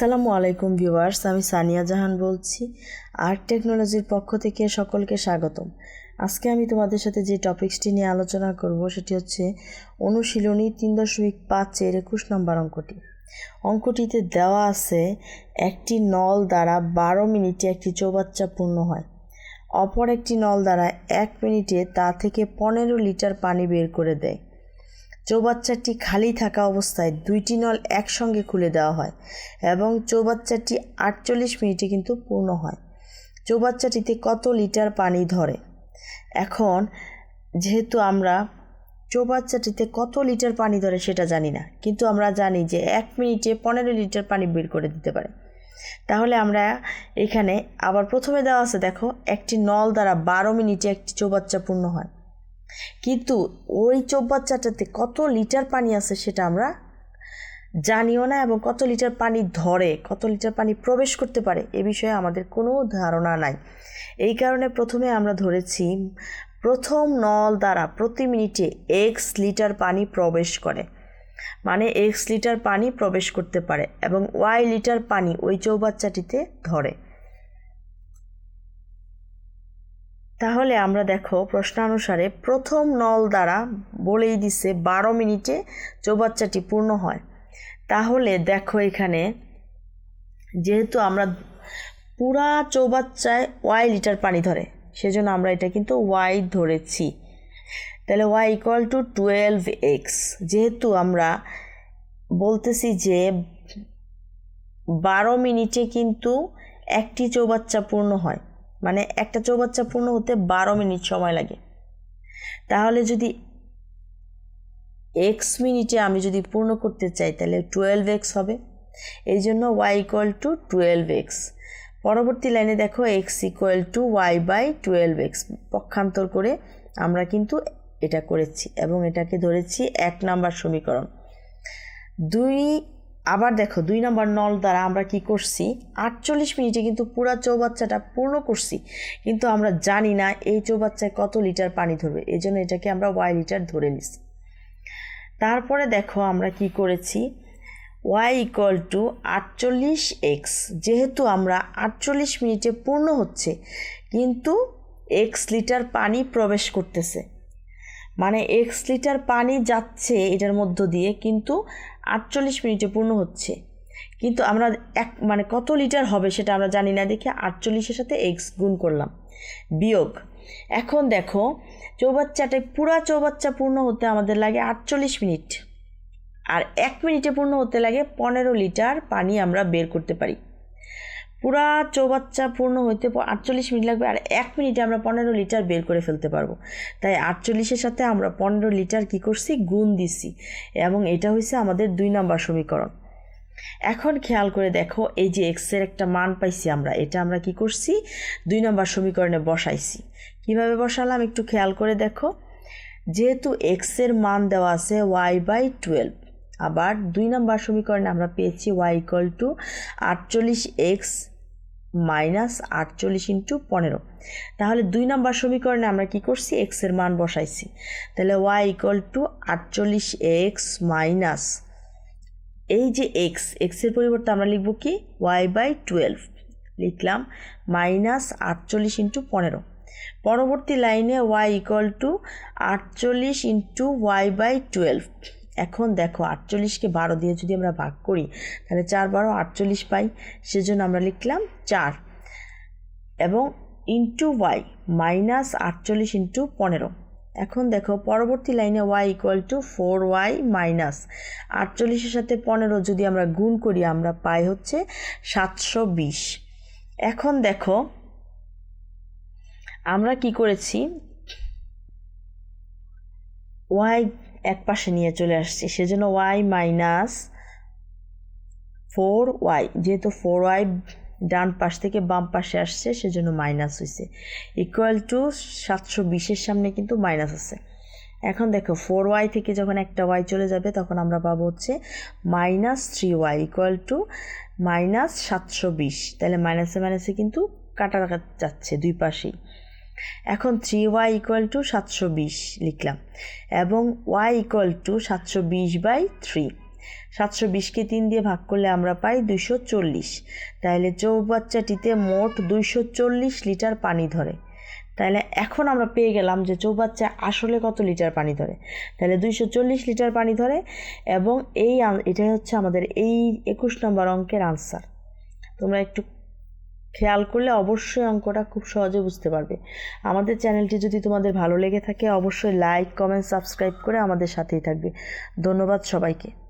আসসালামু আলাইকুম ভিউয়ার্স, আমি সানিয়া জাহান বলছি। আর্ট টেকনোলজির পক্ষ থেকে সকলকে স্বাগতম। আজকে আমি তোমাদের সাথে যে টপিক্সটি নিয়ে আলোচনা করব, সেটি হচ্ছে অনুশীলনী তিন দশমিক পাঁচের একুশ নম্বর অঙ্কটি। অঙ্কটিতে দেওয়া আছে, একটি নল দ্বারা বারো মিনিটে একটি চৌবাচ্চা পূর্ণ হয়। অপর একটি নল দ্বারা এক মিনিটে তা থেকে পনেরো লিটার পানি বের করে দেয়। চৌবাচ্চাটি খালি থাকা অবস্থায় দুইটি নল একসঙ্গে খুলে দেওয়া হয় এবং চৌবাচ্চাটি আটচল্লিশ মিনিটে কিন্তু পূর্ণ হয়। চৌবাচ্চাটিতে কত লিটার পানি ধরে? এখন যেহেতু আমরা চৌবাচ্চাটিতে কত লিটার পানি ধরে সেটা জানি না, কিন্তু আমরা জানি যে এক মিনিটে পনেরো লিটার পানি বের করে দিতে পারে। তাহলে আমরা এখানে আবার প্রথমে দেওয়া আছে, দেখো, একটি নল দ্বারা বারো মিনিটে একটি চৌবাচ্চা পূর্ণ হয়। কিন্তু ওই চৌবাচ্চাটাতে কত লিটার পানি আছে সেটা আমরা জানিও না এবং কত লিটার পানি ধরে, কত লিটার পানি প্রবেশ করতে পারে এ বিষয়ে আমাদের কোনো ধারণা নাই। এই কারণে প্রথমে আমরা ধরেছি, প্রথম নল দ্বারা প্রতি মিনিটে এক্স লিটার পানি প্রবেশ করে। মানে এক্স লিটার পানি প্রবেশ করতে পারে এবং ওয়াই লিটার পানি ওই চৌবাচ্চাটিতে ধরে। তাহলে আমরা দেখো প্রশ্নানুসারে প্রথম নল দ্বারা বলেই দিছে বারো মিনিটে চৌবাচ্চাটি পূর্ণ হয়। তাহলে দেখো এখানে যেহেতু আমরা পুরা চৌবাচ্চায় ওয়াই লিটার পানি ধরে, সেজন্য আমরা এটা কিন্তু ওয়াই ধরেছি। তাহলে Y equal to twelve X. যেহেতু আমরা বলতেছি যে বারো মিনিটে কিন্তু একটি চৌবাচ্চা পূর্ণ হয় মানে একটা চৌবাচ্চা পূর্ণ হতে বারো মিনিট সময় লাগে। তাহলে যদি এক্স মিনিটে আমি যদি পূর্ণ করতে চাই, তাহলে টুয়েলভ এক্স হবে। এই জন্য Y equal to twelve X পরবর্তী লাইনে দেখো X equal to Y by twelve X পক্ষান্তর করে আমরা কিন্তু এটা করেছি এবং এটাকে ধরেছি এক নাম্বার সমীকরণ। দুই আবার দেখো, দুই নম্বর নল দ্বারা আমরা কি করছি? আটচল্লিশ মিনিটে কিন্তু পুরা চৌবাচ্চাটা পূর্ণ করছি। কিন্তু আমরা জানি না এই চৌবাচ্চায় কত লিটার পানি ধরবে। এই জন্য এটাকে আমরা ওয়াই লিটার ধরে নিছি। তারপরে দেখো আমরা কি করেছি? ওয়াই ইকুয়াল টু আটচল্লিশ এক্স। যেহেতু আমরা আটচল্লিশ মিনিটে পূর্ণ হচ্ছে, কিন্তু এক্স লিটার পানি প্রবেশ করতেছে। মানে এক্স লিটার পানি যাচ্ছে এটার মধ্য দিয়ে, কিন্তু আটচল্লিশ মিনিটে পূর্ণ হচ্ছে। কিন্তু আমরা এক মানে কত লিটার হবে সেটা আমরা জানি না, দেখে আটচল্লিশের সাথে এক্স গুণ করলাম। বিয়োগ। এখন দেখো, চৌবাচ্চাটা, পুরা চৌবাচ্চা পূর্ণ হতে আমাদের লাগে আটচল্লিশ মিনিট। আর এক মিনিটে পূর্ণ হতে লাগে পনেরো লিটার পানি আমরা বের করতে পারি। পুরা চৌবাচ্চা পূর্ণ হইতে আটচল্লিশ মিনিট লাগবে আর এক মিনিটে আমরা পনেরো লিটার বের করে ফেলতে পারব। তাই আটচল্লিশের সাথে আমরা পনেরো লিটার কি করছি? গুণ দিছি। এবং এটা হয়েছে আমাদের দুই নম্বর সমীকরণ। এখন খেয়াল করে দেখো, এই যে এক্সের একটা মান পাইছি আমরা, এটা আমরা কি করছি? দুই নম্বর সমীকরণে বসাইছি। কীভাবে বসালাম? একটু খেয়াল করে দেখো। যেহেতু এক্সের মান দেওয়া আছে ওয়াই বাই টুয়েলভ আবার দুই নম্বর সমীকরণে আমরা পেয়েছি ওয়াই ইকুয়াল টু আটচল্লিশ এক্স মাইনাস আটচল্লিশ ইন্টু পনেরো। তাহলে দুই নম্বর সমীকরণে আমরা কি করছি? এক্সের মান বসাইছি। তাহলে ওয়াই ইকুয়াল টু আটচল্লিশ এক্স মাইনাস এই যে এক্স এক্সের পরিবর্তে আমরা লিখব কি? ওয়াই বাই টুয়েলভ লিখলাম মাইনাস আটচল্লিশ ইন্টু পনেরো। পরবর্তী লাইনে ওয়াই ইকুয়াল টু আটচল্লিশ ইন্টু ওয়াই বাই টুয়েলভ এখন দেখো আটচল্লিশকে বারো দিয়ে যদি আমরা ভাগ করি, তাহলে চার বারো আটচল্লিশ পাই, সেজন্য আমরা লিখলাম চার। এবং ইন্টু ওয়াই মাইনাস আটচল্লিশ ইন্টু পনেরো। এখন দেখো পরবর্তী লাইনে Y equal to four Y minus আটচল্লিশের সাথে পনেরো যদি আমরা গুণ করি, আমরা পাই হচ্ছে সাতশো বিশ। এখন দেখো আমরা কি করেছি? ওয়াই এক পাশে নিয়ে চলে আসছি। সেজন্য ওয়াই মাইনাস ফোর ওয়াই যেহেতু ফোর ওয়াই ডান পাশ থেকে বাম পাশে আসছে, সেজন্য মাইনাস হয়েছে ইকুয়াল টু সাতশো বিশের সামনে কিন্তু মাইনাস আছে। এখন দেখো ফোর ওয়াই থেকে যখন একটা ওয়াই চলে যাবে, তখন আমরা পাবো হচ্ছে minus three Y equal to minus সাতশো বিশ। তাহলে মাইনাসে মাইনাসে কিন্তু কাটা যাচ্ছে দুই পাশেই। এখন থ্রি ওয়াই ইকুয়াল টু সাতশো বিশ লিখলাম। এবং ওয়াই ইকুয়াল টু সাতশো বিশ বাই থ্রি সাতশো বিশকে তিন দিয়ে ভাগ করলে আমরা পাই দুইশো চল্লিশ। তাহলে চৌবাচ্চাটিতে মোট দুইশো চল্লিশ লিটার পানি ধরে। তাহলে এখন আমরা পেয়ে গেলাম যে চৌবাচ্চা আসলে কত লিটার পানি ধরে। তাহলে দুইশো চল্লিশ লিটার পানি ধরে এবং এই এটাই হচ্ছে আমাদের এই একুশ নম্বর অঙ্কের আনসার তোমরা একটু খেয়াল করলে অবশ্যই অঙ্কটা খুব সহজে বুঝতে পারবে। আমাদের চ্যানেলটি যদি তোমাদের ভালো লেগে থাকে, অবশ্যই লাইক কমেন্ট সাবস্ক্রাইব করে আমাদের সাথেই থাকবে। ধন্যবাদ সবাইকে।